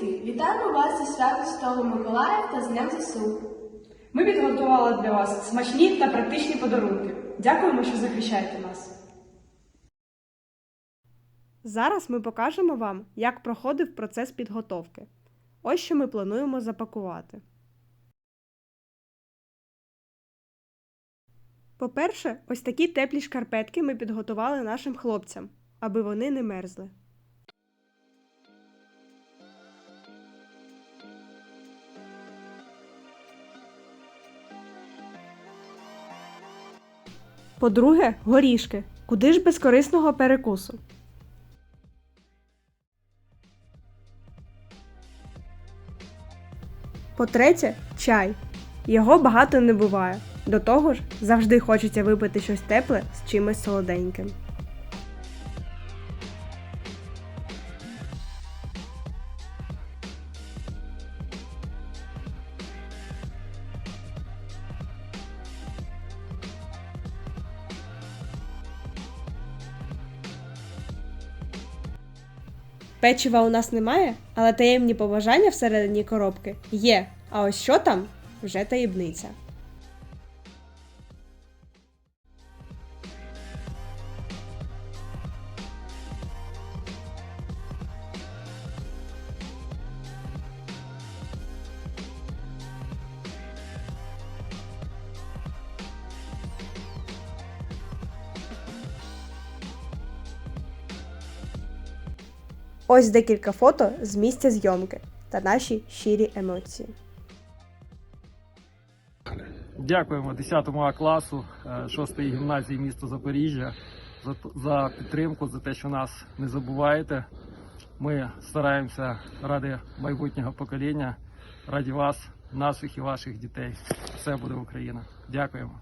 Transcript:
батьки, вітаємо вас зі святом Святого Миколая та з Днем ЗСУ. Ми підготували для вас смачні та практичні подарунки. Дякуємо, що захищаєте нас. Зараз ми покажемо вам, як проходив процес підготовки. Ось що ми плануємо запакувати. По-перше, ось такі теплі шкарпетки ми підготували нашим хлопцям, аби вони не мерзли. По-друге, горішки. Куди ж без корисного перекусу? По-третє, чай. Його багато не буває. До того ж, завжди хочеться випити щось тепле з чимось солоденьким. Печива у нас немає, але таємні побажання всередині коробки є. А ось що там вже таємниця. Ось декілька фото з місця зйомки та наші щирі емоції. Дякуємо 10 А класу 6-ї гімназії міста Запоріжжя за, за підтримку, за те, що нас не забуваєте. Ми стараємося ради майбутнього покоління, раді вас, наших і ваших дітей. Все буде Україна. Дякуємо.